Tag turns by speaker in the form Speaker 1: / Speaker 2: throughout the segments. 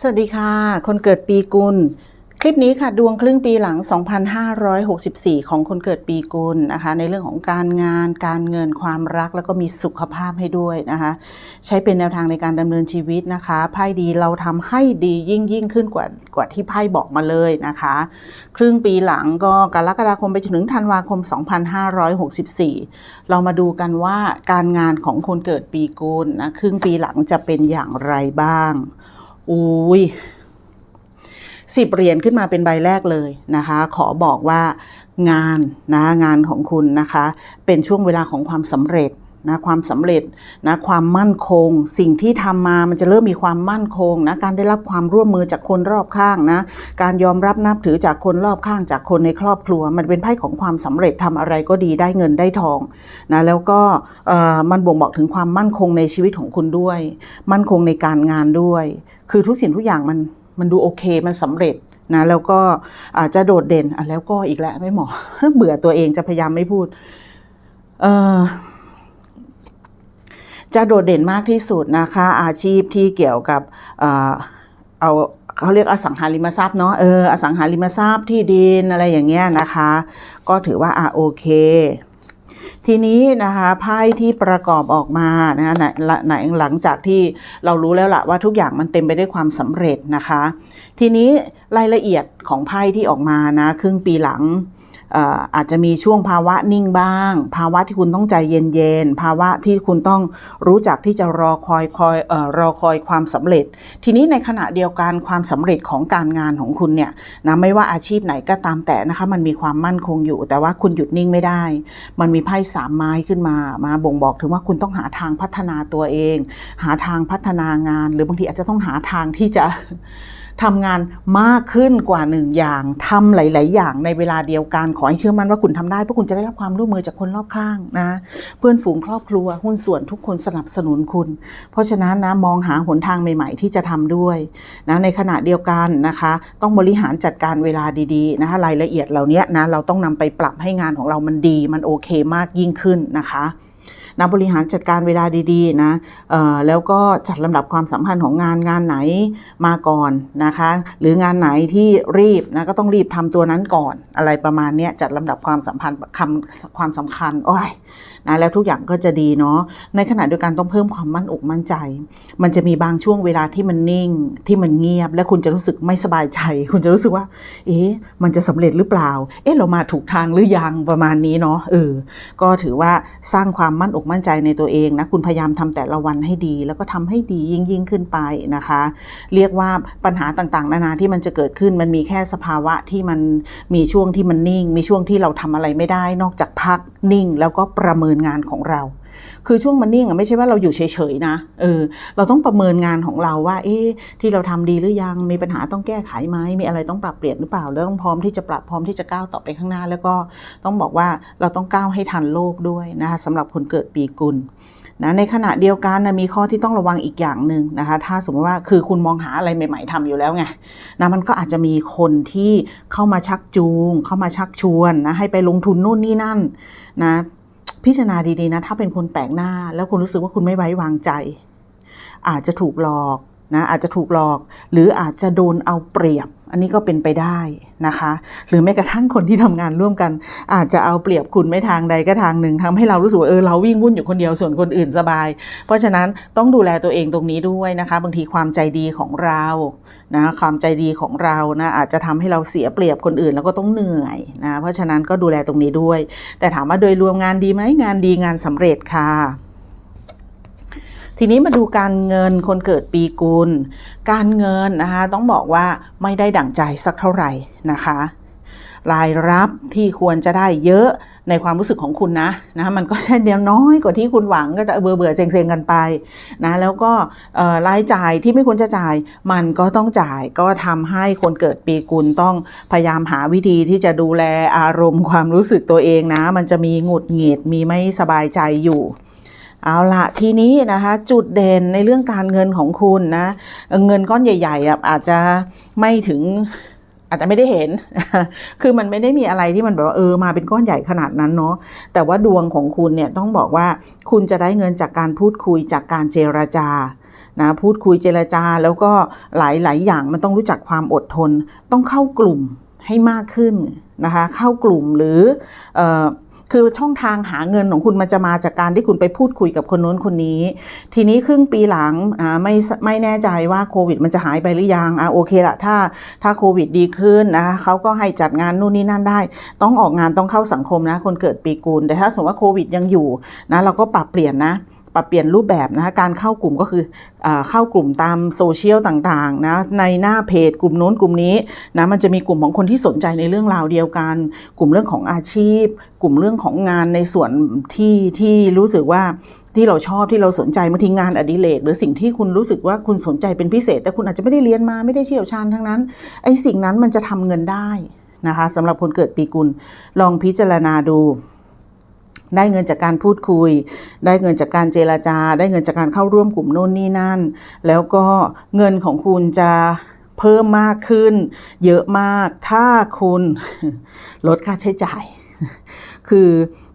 Speaker 1: สวัสดีค่ะ คนเกิดปีกุล คลิปนี้ค่ะดวงครึ่งปีหลัง 2564 ของคนเกิดปีกุลนะคะ ในเรื่องของการงาน การเงินความรักแล้วก็มีสุขภาพให้ด้วยนะคะ ใช้เป็นแนวทางในการดำเนินชีวิตนะคะไพ่ดีเราทำให้ดียิ่งยิ่งขึ้นกว่ากว่าที่ไพ่บอกมาเลยนะคะ ครึ่งปีหลังก็กรกฎาคมไปจนถึงธันวาคม 2564 เรามาดูกันว่าการงานของคนเกิดปีกุลนะครึ่งปีหลังจะเป็นอย่างไรบ้าง อุ้ยสิบเหรียญขึ้นมาเป็นใบแรกเลยนะคะ ขอบอกว่างานนะงานของคุณนะคะ เป็นช่วงเวลาของความสำเร็จนะความสำเร็จนะความมั่นคง สิ่งที่ทำมามันจะเริ่มมีความมั่นคงนะการได้รับความร่วมมือจากคนรอบข้างนะการยอมรับนับถือจากคนรอบข้างจากคนในครอบครัว มันเป็นไพ่ของความสำเร็จทำอะไรก็ดีได้เงินได้ทองนะแล้วก็มันบ่งบอกถึงความมั่นคงในชีวิตของคุณด้วย มั่นคงในการงานด้วย คือทุกสิ่งทุกอย่างมันมันดูโอเคมันสำเร็จนะแล้วก็อาจจะโดดเด่นอะแล้วก็อีกแล้วไม่เหมาะเบื่อตัวเองจะพยายามไม่พูดเออจะโดดเด่นมากที่สุดนะคะ อาชีพที่เกี่ยวกับเอ่อเอาเขาเรียกอสังหาริมทรัพย์เนาะเอออสังหาริมทรัพย์ที่ดินอะไรอย่างเงี้ยนะคะ ก็ถือว่าอะโอเค ทีนี้นะคะไพ่ที่ประกอบออกมานะไหนไหนหลังจากที่เรารู้แล้วละว่าทุกอย่างมันเต็มไปด้วยความสำเร็จนะคะ ทีนี้รายละเอียดของไพ่ที่ออกมานะครึ่งปีหลัง อาจจะมีช่วงภาวะนิ่งบ้าง ภาวะที่คุณต้องใจเย็นๆ ภาวะที่คุณต้องรู้จักที่จะรอคอยคอยออรอคอยความสำเร็จ ทีนี้ในขณะเดียวกันความสำเร็จของการงานของคุณเนี่ยนะไม่ว่าอาชีพไหนก็ตามแต่นะคะมันมีความมั่นคงอยู่ แต่ว่าคุณหยุดนิ่งไม่ได้ มันมีไพ่สามไม้ขึ้นมามาบ่งบอกถึงว่าคุณต้องหาทางพัฒนาตัวเอง หาทางพัฒนางาน หรือบางทีอาจจะต้องหาทางที่จะ ทำงานมากขึ้นกว่าหนึ่งอย่างทำหลาย ๆ อย่างในเวลาเดียวกันขอให้เชื่อมั่นว่าคุณทำได้เพราะคุณจะได้รับความร่วมมือจากคนรอบข้างนะ เพื่อนฝูงครอบครัวหุ้นส่วนทุกคนสนับสนุนคุณ เพราะฉะนั้นนะมองหาหนทางใหม่ ๆ ที่จะทำด้วยนะในขณะเดียวกันนะคะ ต้องบริหารจัดการเวลาดี ๆ นะคะรายละเอียดเหล่านี้นะเราต้องนำไปปรับให้งานของเรามันดี มันโอเคมากยิ่งขึ้นนะคะ นะบริหารจัดการเวลาดีๆนะแล้วก็จัดลำดับความสำคัญของงานงานไหนมาก่อนนะคะ หรืองานไหนที่รีบนะก็ต้องรีบทำตัวนั้นก่อนอะไรประมาณนี้จัดลำดับความสัมพันธ์คำความสำคัญโอ้ยนะแล้วทุกอย่างก็จะดีเนาะในขณะเดียวกันต้องเพิ่มความมั่นอกมั่นใจ มันจะมีบางช่วงเวลาที่มันนิ่งที่มันเงียบ และคุณจะรู้สึกไม่สบายใจ คุณจะรู้สึกว่า เอ๊ะมันจะสำเร็จหรือเปล่า เอ๊ะเรามาถูกทางหรือยังประมาณนี้เนาะเออก็ถือว่าสร้างความมั่นอกมั่นใจในตัวเองนะคุณพยายามทำแต่ละวันให้ดี แล้วก็ทำให้ดียิ่งยิ่งขึ้นไปนะคะ เรียกว่าปัญหาต่างๆ นานาที่มันจะเกิดขึ้นมันมีแค่สภาวะที่มันมีช่วงที่มันนิ่ง มีช่วงที่เราทำอะไรไม่ได้ นอกจากพักนิ่ง แล้วก็ประเมินงานของเรา คือช่วงมันนิ่งอะไม่ใช่ว่าเราอยู่เฉยๆนะเออเราต้องประเมินงานของเราว่า เอ๊ะที่เราทำดีหรือยังมีปัญหาต้องแก้ไขไหมมีอะไรต้องปรับเปลี่ยนหรือเปล่า แล้วต้องพร้อมที่จะปรับพร้อมที่จะก้าวต่อไปข้างหน้า แล้วก็ต้องบอกว่าเราต้องก้าวให้ทันโลกด้วยนะคะสำหรับคนเกิดปีกุลนะในขณะเดียวกันนะมีข้อที่ต้องระวังอีกอย่างหนึ่งนะคะถ้าสมมติว่าคือคุณมองหาอะไรใหม่ ๆทำอยู่แล้วไงนะมันก็อาจจะมีคนที่เข้ามาชักจูง เข้ามาชักชวนนะให้ไปลงทุนนู่นนี่นั่นนะ พิจารณาดีๆนะ ถ้าเป็นคนแปลกหน้า แล้วคุณรู้สึกว่าคุณไม่ไว้วางใจ อาจจะถูกหลอกนะอาจจะถูกหลอก หรืออาจจะโดนเอาเปรียบ อันนี้ก็เป็นไปได้นะคะ หรือแม้กระทั่งคนที่ทำงานร่วมกัน อาจจะเอาเปรียบคุณไม่ทางใดก็ทางหนึ่งทำให้เรารู้สึกว่าเออเราวิ่งวุ่นอยู่คนเดียวส่วนคนอื่นสบาย เพราะฉะนั้นต้องดูแลตัวเองตรงนี้ด้วยนะคะ บางทีความใจดีของเรานะความใจดีของเรานะอาจจะทำให้เราเสียเปรียบคนอื่นแล้วก็ต้องเหนื่อยนะเพราะฉะนั้นก็ดูแลตรงนี้ด้วย แต่ถามว่าโดยรวมงานดีไหมงานดีงานสำเร็จค่ะ ทีนี้มาดูการเงินคนเกิดปีกุล การเงินนะคะต้องบอกว่าไม่ได้ดั่งใจสักเท่าไหร่นะคะรายรับที่ควรจะได้เยอะในความรู้สึกของคุณนะนะมันก็ใช่เดียวน้อยกว่าที่คุณหวังก็จะเบื่อเบื่อๆเซ็งกันไปนะแล้วก็รายจ่ายที่ไม่ควรจะจ่าย มันก็ต้องจ่ายก็ทำให้คนเกิดปีกุลต้องพยายามหาวิธีที่จะดูแลอารมณ์ความรู้สึกตัวเองนะ มันจะมีหงุดหงิดมีไม่สบายใจอยู่ เอาละทีนี้นะคะจุดเด่นในเรื่องการเงินของคุณนะเงินก้อนใหญ่ๆอะอาจจะไม่ถึงอาจจะไม่ได้เห็น คือมันไม่ได้มีอะไรที่มันแบบว่าเออมาเป็นก้อนใหญ่ขนาดนั้นเนาะ แต่ว่าดวงของคุณเนี่ยต้องบอกว่าคุณจะได้เงินจากการพูดคุยจากการเจรจา นะ พูดคุยเจรจาแล้วก็หลายหลายอย่างมันต้องรู้จักความอดทน ต้องเข้ากลุ่ม ให้มากขึ้นนะคะเข้ากลุ่มหรืออคือช่องทางหาเงินของคุณมันจะมาจากการที่คุณไปพูดคุยกับคนนู้นคนนี้ ทีนี้ครึ่งปีหลังไม่ไม่แน่ใจว่าโควิด มันจะหายไปหรือยังอ่าโอเคละถ้าถ้าโควิดดีขึ้นนะคะเขาก็ให้จัดงานนู่นนี่นั่นได้ ต้องออกงานต้องเข้าสังคมนะ คนเกิดปีกูลแต่ถ้าสมมติว่าโควิดยังอยู่นะเราก็ปรับเปลี่ยนนะ ปรับเปลี่ยนรูปแบบนะคะการเข้ากลุ่มก็คืออเข้ากลุ่มตามโซเชียลต่างๆนะในหน้าเพจกลุ่มโน้นกลุ่มนี้นะมันจะมีกลุ่มของคนที่สนใจในเรื่องราวเดียวกัน กลุ่มเรื่องของอาชีพ กลุ่มเรื่องของงานในส่วนที่ที่รู้สึกว่าที่เราชอบที่เราสนใจบางทีงานอดิเรกหรือสิ่งที่คุณรู้สึกว่าคุณสนใจเป็นพิเศษ แต่คุณอาจจะไม่ได้เรียนมาไม่ได้เชี่ยวชาญทั้งนั้นไอ้สิ่งนั้นมันจะทำเงินได้นะคะสำหรับคนเกิดปีกุลลองพิจารณาดู ได้เงินจากการพูดคุย ได้เงินจากการเจรจา ได้เงินจากการเข้าร่วมกลุ่มโน่นนี่นั่น แล้วก็เงินของคุณจะเพิ่มมากขึ้น เยอะมาก ถ้าคุณลดค่าใช้จ่าย คือ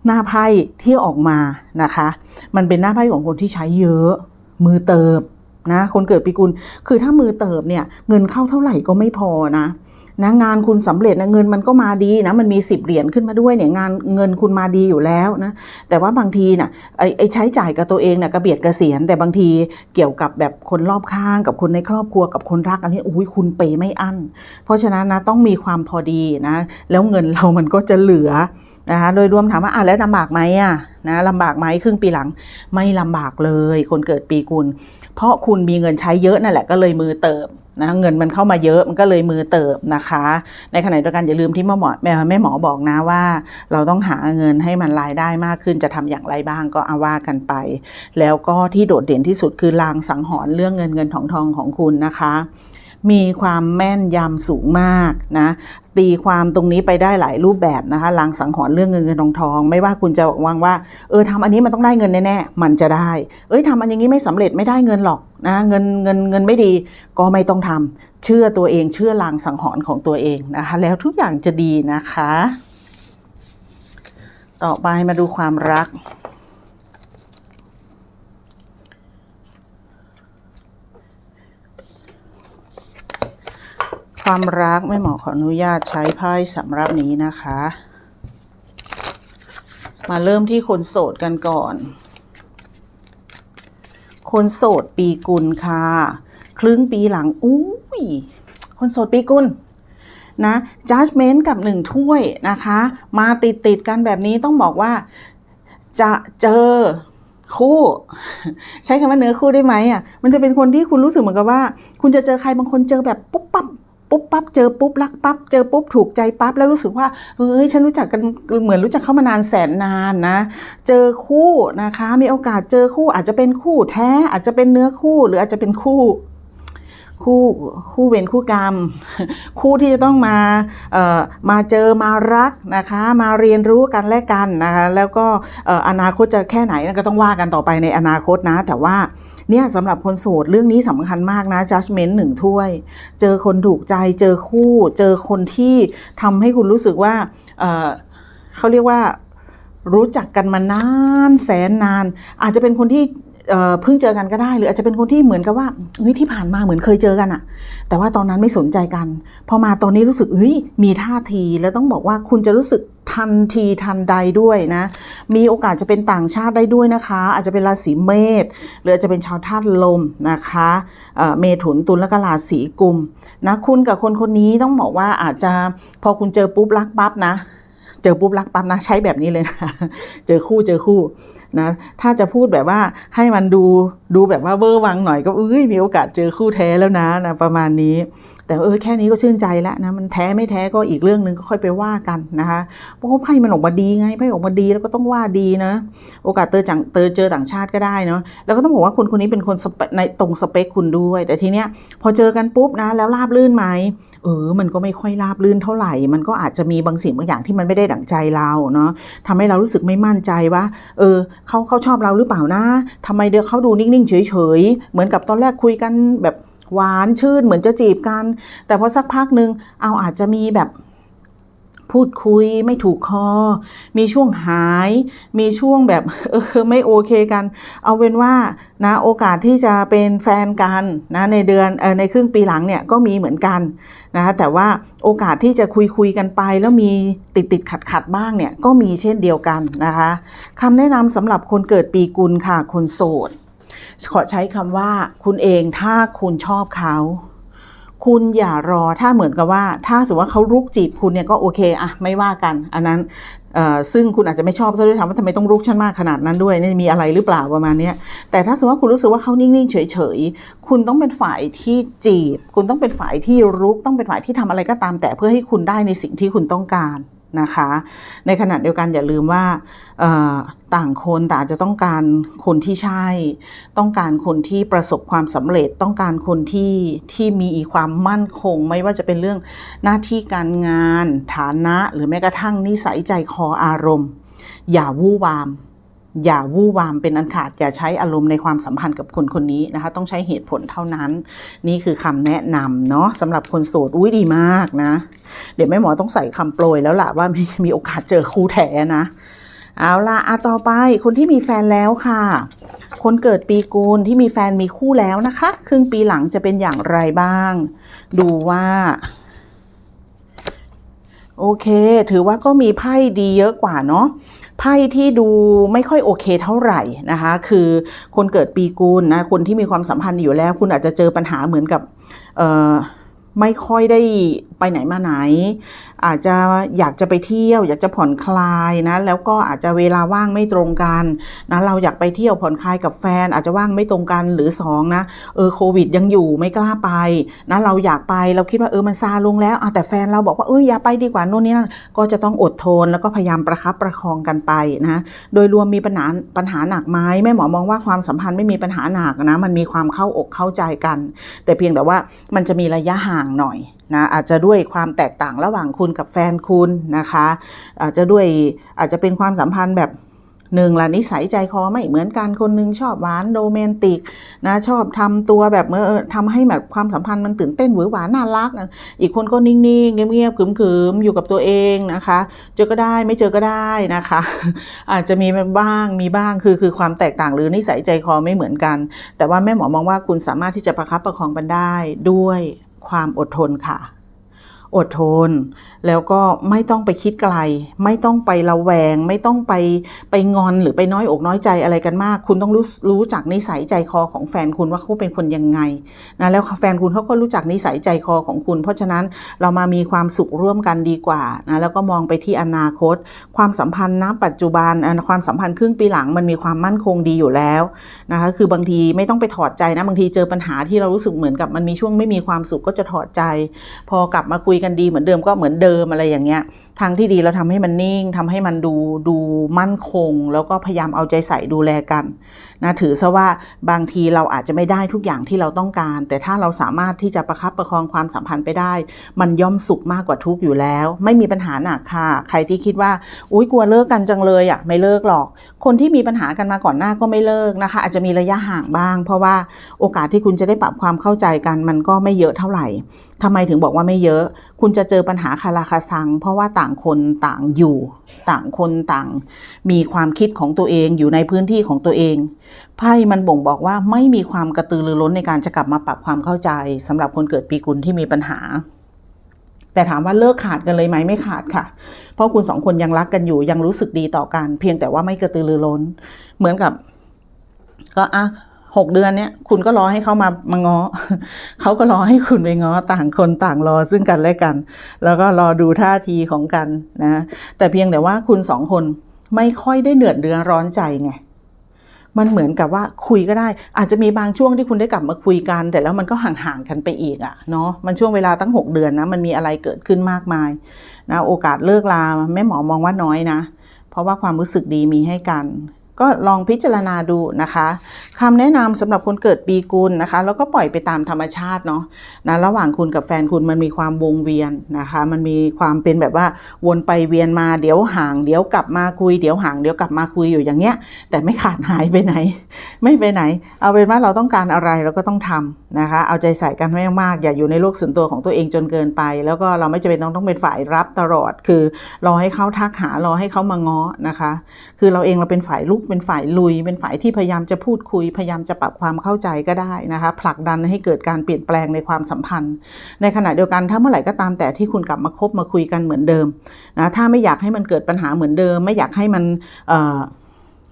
Speaker 1: หน้าไพ่ที่ออกมานะคะ มันเป็นหน้าไพ่ของคนที่ใช้เยอะมือเติบนะคนเกิดปีกุลคือถ้ามือเติบเนี่ยเงินเข้าเท่าไหร่ก็ไม่พอนะ นะงานคุณสำเร็จนะเงินมันก็มาดีนะมันมีสิบเหรียญขึ้นมาด้วยเนี่ยงานเงินคุณมาดีอยู่แล้วนะแต่ว่าบางทีนะ่ะไอ้ไอใช้จ่ายกับตัวเองนะ่ะกระเบียดกระเสียน แต่บางทีเกี่ยวกับแบบคนรอบข้างกับคนในครอบครัวกับคนรักอันนี้อุ้ยคุณเปยไม่อั้น เพราะฉะนั้นนะต้องมีความพอดีนะแล้วเงินเรามันก็จะเหลือนะคะโดยรวมถามว่าอะแล้วลำบากไหมอะ นะลำบากไหมครึ่งปีหลัง ไม่ลำบากเลย คนเกิดปีกุล เพราะคุณมีเงินใช้เยอะนั่นแหละก็เลยมือเติบนะเงินมันเข้ามาเยอะมันก็เลยมือเติบนะคะ ในขณะเดียวกันอย่าลืมที่แม่หมอแม่แม่หมอบอกนะว่า เราต้องหาเงินให้มันรายได้มากขึ้นจะทำอย่างไรบ้างก็เอาว่ากันไป แล้วก็ที่โดดเด่นที่สุดคือลางสังหรณ์เรื่องเงินเงินทองทองของคุณนะคะ มีความแม่นยำสูงมากนะตีความตรงนี้ไปได้หลายรูปแบบนะคะลางสังหรณ์เรื่องเงินเงินทองทอง ไม่ว่าคุณจะวางว่าเออทำอันนี้มันต้องได้เงินแน่ๆมันจะได้ เอ้ยทำอันอย่างนี้ไม่สำเร็จไม่ได้เงินหรอกนะเงินเงินเงินไม่ดี ก็ไม่ต้องทำเชื่อตัวเองเชื่อลางสังหรณ์ของตัวเองนะคะแล้วทุกอย่างจะดีนะคะ ต่อไปมาดูความรัก ความรักไม่หมอขออนุญาตใช้ไพ่สำหรับนี้นะคะ มาเริ่มที่คนโสดกันก่อน คนโสดปีกุลค่ะ ครึ่งปีหลังอุ้ยคนโสดปีกุลนะ judgment กับหนึ่งถ้วยนะคะ มาติดติดกันแบบนี้ต้องบอกว่าจะเจอคู่ ใช้คำว่าเนื้อคู่ได้ไหมอะมันจะเป็นคนที่คุณรู้สึกเหมือนกับว่า คุณจะเจอใครบางคนเจอแบบปุ๊บปั๊บ ปุ๊บปั๊บเจอปุ๊บรักปั๊บเจอปุ๊บถูกใจปั๊บแล้วรู้สึกว่าเฮ้ยฉันรู้จักกันเหมือนรู้จักเขามานานแสนนานนะ เจอคู่นะคะ มีโอกาสเจอคู่อาจจะเป็นคู่แท้อาจจะเป็นเนื้อคู่หรืออาจจะเป็นคู่ คู่คู่เวรคู่กรรม คู่ที่จะต้องมาเอ่อมาเจอมารักนะคะมาเรียนรู้กันและกันนะคะแล้วก็เอ่ออนาคตจะแค่ไหนก็ต้องว่ากันต่อไปในอนาคตนะ แต่ว่าเนี่ยสำหรับคนโสดเรื่องนี้สำคัญมากนะ judgment หนึ่งถ้วย เจอคนถูกใจเจอคู่ เจอคนที่ทำให้คุณรู้สึกว่าเอ่อเขาเรียกว่ารู้จักกันมานานแสนนาน อาจจะเป็นคนที่ เพิ่งเจอกันก็ได้ หรืออาจจะเป็นคนที่เหมือนกับว่าเฮ้ยที่ผ่านมาเหมือนเคยเจอกันอะแต่ว่าตอนนั้นไม่สนใจกัน พอมาตอนนี้รู้สึกเฮ้ยมีท่าทีแล้วต้องบอกว่าคุณจะรู้สึกทันทีทันใดด้วยนะ มีโอกาสจะเป็นต่างชาติได้ด้วยนะคะ อาจจะเป็นราศีเมษหรืออาจจะเป็นชาวธาตุลมนะคะเเมถุนตุลและก็ราศีกุมนะคุณกับคนคนนี้ต้องบอกว่าอาจจะพอคุณเจอปุ๊บรักปั๊บนะ เจอปุ๊บรักปั๊บนะใช้แบบนี้เลยนะเจอคู่เจอคู่ นะถ้าจะพูดแบบว่าให้มันดูดูแบบว่าเวอร์วังหน่อยก็เอ้ยมีโอกาสเจอคู่แท้แล้วนะนะประมาณนี้ แต่เออแค่นี้ก็ชื่นใจแล้วนะมันแท้ไม่แท้ก็อีกเรื่องหนึ่งก็ค่อยไปว่ากันนะคะเพราะว่าไพ่มันออกมาดีไงไพ่ออกมาดีแล้วก็ต้องว่าดีนะ โอกาสเจอจังเจอเจอต่างชาติก็ได้เนาะแล้วก็ต้องบอกว่าคนคนนี้เป็นคนในตรงสเปคคุณด้วย แต่ทีเนี้ยพอเจอกันปุ๊บนะแล้วราบลื่นไหมเออ มันก็ไม่ค่อยราบลื่นเท่าไหร่ มันก็อาจจะมีบางสิ่งบางอย่างที่มันไม่ได้ดั่งใจเราเนาะทำให้เรารู้สึกไม่มั่นใจว่า เออเขาเขาชอบเราหรือเปล่านะทำไมเดี๋ยวเขาดูนิ่งๆเฉยๆ เหมือนกับตอนแรกคุยกันแบบหวานชื่นเหมือนจะจีบกัน แต่พอสักพักหนึ่งเอาอาจจะมีแบบ พูดคุยไม่ถูกคอ มีช่วงหาย มีช่วงแบบเออไม่โอเคกัน เอาเป็นว่านะโอกาสที่จะเป็นแฟนกันนะในเดือนเออในครึ่งปีหลังเนี่ยก็มีเหมือนกันนะคะแต่ว่าโอกาสที่จะคุยคุยกันไป แล้วมีติดติดขัดขัดบ้างเนี่ยก็มีเช่นเดียวกันนะคะคำแนะนำสำหรับคนเกิดปีกุลค่ะคนโสดขอใช้คำว่าคุณเองถ้าคุณชอบเขา คุณอย่ารอถ้าเหมือนกับว่า ถ้าสมมติว่าเขารุกจีบคุณเนี่ยก็โอเคอะไม่ว่ากัน อันนั้นซึ่งคุณอาจจะไม่ชอบซะด้วยซ้ำว่าทำไมต้องรุกฉันมากขนาดนั้นด้วยนี่มีอะไรหรือเปล่าประมาณนี้แต่ถ้าสมมติว่าคุณรู้สึกว่าเขานิ่งๆเฉยๆคุณต้องเป็นฝ่ายที่จีบ คุณต้องเป็นฝ่ายที่รุกต้องเป็นฝ่ายที่ทำอะไรก็ตาม แต่เพื่อให้คุณได้ในสิ่งที่คุณต้องการ นะคะ ในขณะเดียวกันอย่าลืมว่าต่างคนต่างจะต้องการคนที่ใช่ ต้องการคนที่ประสบความสำเร็จ ต้องการคนที่ที่มีความมั่นคง ไม่ว่าจะเป็นเรื่องหน้าที่การงาน ฐานะ หรือแม้กระทั่งนิสัยใจคออารมณ์ อย่าวู่วาม อย่าวู่วามเป็นอันขาด อย่าใช้อารมณ์ในความสัมพันธ์กับคนคนนี้นะคะ ต้องใช้เหตุผลเท่านั้น นี่คือคำแนะนำเนาะสำหรับคนโสดอุ้ยดีมากนะ เดี๋ยวแม่หมอต้องใส่คำโปรยแล้วล่ะว่ามีมีโอกาสเจอคู่แท้นะเอาล่ะอะต่อไปคนที่มีแฟนแล้วค่ะ คนเกิดปีกูลที่มีแฟนมีคู่แล้วนะคะ ครึ่งปีหลังจะเป็นอย่างไรบ้าง ดูว่าโอเค ถือว่าก็มีไพ่ดีเยอะกว่าเนาะ ไพ่ที่ดูไม่ค่อยโอเคเท่าไหร่นะคะ คือคนเกิดปีกูลนะคนที่มีความสัมพันธ์อยู่แล้ว คุณอาจจะเจอปัญหาเหมือนกับไม่ค่อยได้ไปไหนมาไหน อาจจะอยากจะไปเที่ยว อยากจะผ่อนคลายนะแล้วก็อาจจะเวลาว่างไม่ตรงกันนะเราอยากไปเที่ยวผ่อนคลายกับแฟน อาจจะว่างไม่ตรงกันหรือสองนะเออโควิดยังอยู่ไม่กล้าไปนะเราอยากไปเราคิดว่าเออมันซาลงแล้วแต่แฟนเราบอกว่าเอออย่าไปดีกว่าโน่นนี่นั่นก็จะต้องอดทนแล้วก็พยายามประคับประคองกันไปนะโดยรวมมีปัญหาปัญหาหนักไหมแม่หมอมองว่าความสัมพันธ์ไม่มีปัญหาหนักนะมันมีความเข้าอกเข้าใจกัน แต่เพียงแต่ว่ามันจะมีระยะห่างหน่อย นะอาจจะด้วยความแตกต่างระหว่างคุณกับแฟนคุณนะคะ อาจจะด้วยอาจจะเป็นความสัมพันธ์แบบหนึ่งละนิสัยใจคอไม่เหมือนกันคนหนึงชอบหวานโรแมนติกนะชอบทำตัวแบบเมื่อทำให้แบบความสัมพันธ์มันตื่นเต้นหวือหวาน่ารัก อีกคนก็นิ่งๆเงียบๆขึมๆอยู่กับตัวเองนะคะ เจอก็ได้ไม่เจอก็ได้นะคะ อาจจะมีบ้างมีบ้างคือคือความแตกต่างหรือนิสัยใจคอไม่เหมือนกัน แต่ว่าแม่หมอมองว่าคุณสามารถที่จะประคับประคองกันได้ด้วย ความอดทนค่ะ อดทน แล้วก็ไม่ต้องไปคิดไกล ไม่ต้องไประแวง ไม่ต้องไปไปงอนหรือไปน้อยอกน้อยใจอะไรกันมาก คุณต้องรู้รู้จักนิสัยใจคอของแฟนคุณว่าเขาเป็นคนยังไงนะแล้วแฟนคุณเขาก็รู้จักนิสัยใจคอของคุณ เพราะฉะนั้นเรามามีความสุขร่วมกันดีกว่านะแล้วก็มองไปที่อนาคต ความสัมพันธ์ณปัจจุบันความสัมพันธ์ครึ่งปีหลังมันมีความมั่นคงดีอยู่แล้วนะคะคือบางทีไม่ต้องไปถอดใจนะบางทีเจอปัญหาที่เรารู้สึกเหมือนกับมันมีช่วงไม่มีความสุขก็จะถอดใจ พอกลับมาคุยกันดีเหมือนเดิมก็เหมือนเดิมอะไรอย่างเงี้ย ทางที่ดีเราทำให้มันนิ่งทำให้มันดูดูมั่นคง แล้วก็พยายามเอาใจใส่ดูแลกัน นะถือซะว่าบางทีเราอาจจะไม่ได้ทุกอย่างที่เราต้องการ แต่ถ้าเราสามารถที่จะประคับประคองความสัมพันธ์ไปได้ มันย่อมสุขมากกว่าทุกอยู่แล้ว ไม่มีปัญหาหนักค่ะ ใครที่คิดว่าอุ้ยกลัวเลิกกันจังเลยอะไม่เลิกหรอก คนที่มีปัญหากันมาก่อนหน้าก็ไม่เลิกนะคะ อาจจะมีระยะห่างบ้าง เพราะว่าโอกาสที่คุณจะได้ปรับความเข้าใจกัน มันก็ไม่เยอะเท่าไหร่ทำไมถึงบอกว่าไม่เยอะ คุณจะเจอปัญหาคาราคาซัง เพราะว่าต่างคนต่างอยู่ ต่างคนต่าง มีความคิดของตัวเองอยู่ในพื้นที่ของตัวเองไพ่มันบ่งบอกว่าไม่มีความกระตือรือร้นในการจะกลับมาปรับความเข้าใจสำหรับคนเกิดปีกุลที่มีปัญหา แต่ถามว่าเลิกขาดกันเลยไหมไม่ขาดค่ะ เพราะคุณสองคนยังรักกันอยู่ยังรู้สึกดีต่อกัน เพียงแต่ว่าไม่กระตือรือร้น เหมือนกับ ก็อะ หกเดือนเนี้ยคุณก็รอให้เขามามาง้อเขาก็รอให้คุณไปง้อต่างคนต่างรอซึ่งกันและกัน แล้วก็รอดูท่าทีของกันนะแต่เพียงแต่ว่าคุณสองคนไม่ค่อยได้เหนือดเดือนร้อนใจไงมันเหมือนกับว่าคุยก็ได้ อาจจะมีบางช่วงที่คุณได้กลับมาคุยกัน แต่แล้วมันก็ห่างๆกันไปอีกอะเนาะมันช่วงเวลาตั้ง 6 เดือนนะมันมีอะไรเกิดขึ้นมากมายนะโอกาสเลิกลาแม่หมอมองว่าน้อยนะ เพราะว่าความรู้สึกดีมีให้กัน ก็ลองพิจารณาดูนะคะคำแนะนำสำหรับคนเกิดปีกุลนะคะ แล้วก็ปล่อยไปตามธรรมชาติเนาะนะระหว่างคุณกับแฟนคุณมันมีความวงเวียนนะคะ มันมีความเป็นแบบว่าวนไปเวียนมาเดี๋ยวห่างเดี๋ยวกลับมาคุยเดี๋ยวห่างเดี๋ยวกลับมาคุยอยู่อย่างเงี้ย แต่ไม่ขาดหายไปไหน ไม่ไปไหน เอาเป็นว่าเราต้องการอะไรเราก็ต้องทำนะคะ เอาใจใส่กันให้มากๆอย่าอยู่ในโลกส่วนตัวของตัวเองจนเกินไป แล้วก็เราไม่จำเป็นต้องต้องเป็นฝ่ายรับตลอด คือรอให้เขาทักหารอให้เขามาง้อนะคะ คือเราเองเราเป็นฝ่ายลุกเป็นฝ่ายลุย เป็นฝ่ายที่พยายามจะพูดคุย พยายามจะปรับความเข้าใจก็ได้นะคะผลักดันให้เกิดการเปลี่ยนแปลงในความสัมพันธ์ ในขณะเดียวกันถ้าเมื่อไหร่ก็ตามแต่ที่คุณกลับมาคบมาคุยกันเหมือนเดิมนะถ้าไม่อยากให้มันเกิดปัญหาเหมือนเดิม ไม่อยากให้มันเอ่อ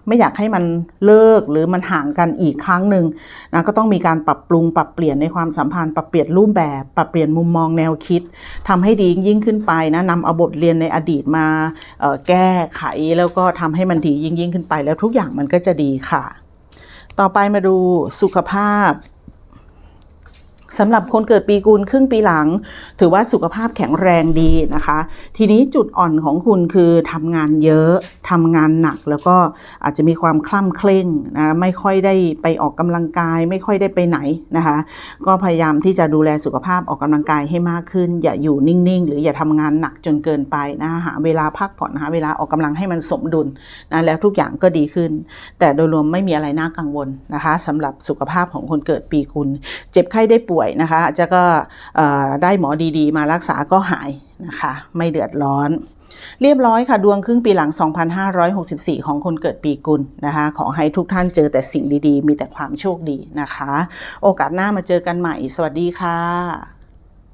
Speaker 1: ไม่อยากให้มันเลิกหรือมันห่างกันอีกครั้งหนึ่งนะก็ต้องมีการปรับปรุงปรับเปลี่ยนในความสัมพันธ์ ปรับเปลี่ยนรูปแบบ ปรับเปลี่ยนมุมมองแนวคิดทำให้ดียิ่งขึ้นไปนะนำเอาบทเรียนในอดีตมาแก้ไขแล้วก็ทำให้มันดียิ่งยิ่งขึ้นไป แล้วทุกอย่างมันก็จะดีค่ะ ต่อไปมาดูสุขภาพ สำหรับคนเกิดปีกุลครึ่งปีหลัง ถือว่าสุขภาพแข็งแรงดีนะคะ ทีนี้จุดอ่อนของคุณคือทำงานเยอะทำงานหนักแล้วก็อาจจะมีความคล่ำเคร่งนะไม่ค่อยได้ไปออกกำลังกาย ไม่ค่อยได้ไปไหนนะคะ ก็พยายามที่จะดูแลสุขภาพออกกำลังกายให้มากขึ้น อย่าอยู่นิ่งๆ หรืออย่าทำงานหนักจนเกินไปนะหาเวลาพักผ่อนหาเวลาออกกำลังให้มันสมดุลนะแล้วทุกอย่างก็ดีขึ้น แต่โดยรวมไม่มีอะไรน่ากังวลนะคะสำหรับสุขภาพของคนเกิดปีกุลเจ็บไข้ได้ป่วยนะคะอาจจะก็ได้หมอดีๆ มารักษาก็หายนะคะไม่เดือดร้อนเรียบร้อยค่ะ ดวงครึ่งปีหลัง 2564 ของคนเกิดปีกุลนะคะขอให้ทุกท่านเจอแต่สิ่งดีๆ มีแต่ความโชคดีนะคะ โอกาสหน้ามาเจอกันใหม่ สวัสดีค่ะ